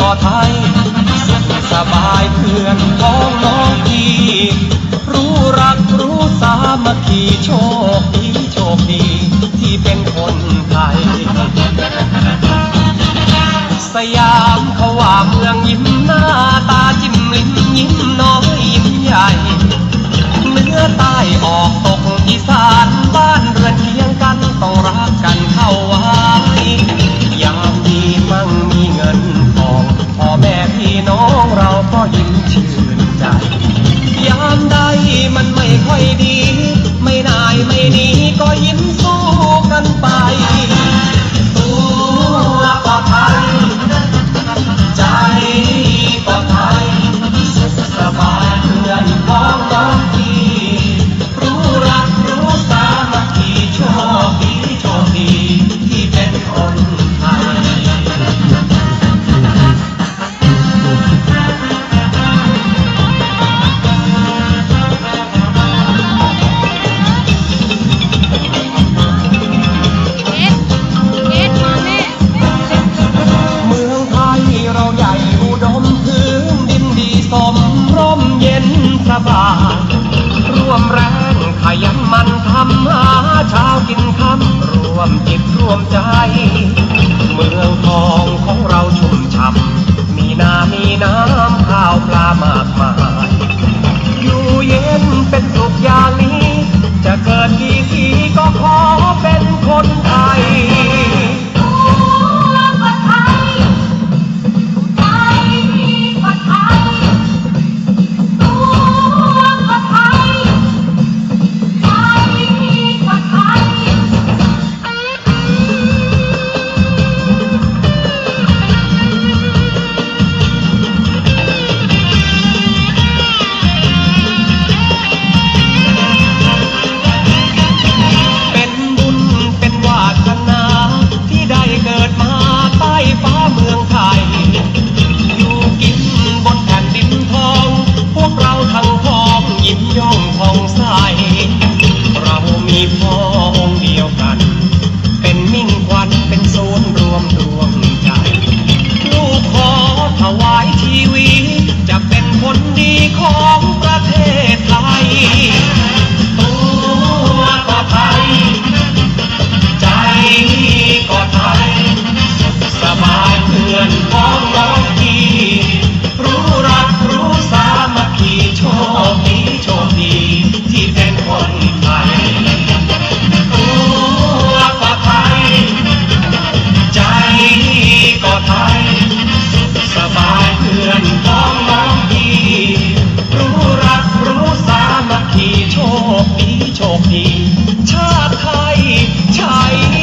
ก็ไทย สุขสบายเพื่อนพ้องน้องพี่รู้รักรู้สามัคคีโชคดีโชคดีที่เป็นคนไทย ยิ้มชื่นใจยามใดมันไม่ค่อยดี กินคำรวมจิตรวมใจ โชคดี ชาติไทยใช้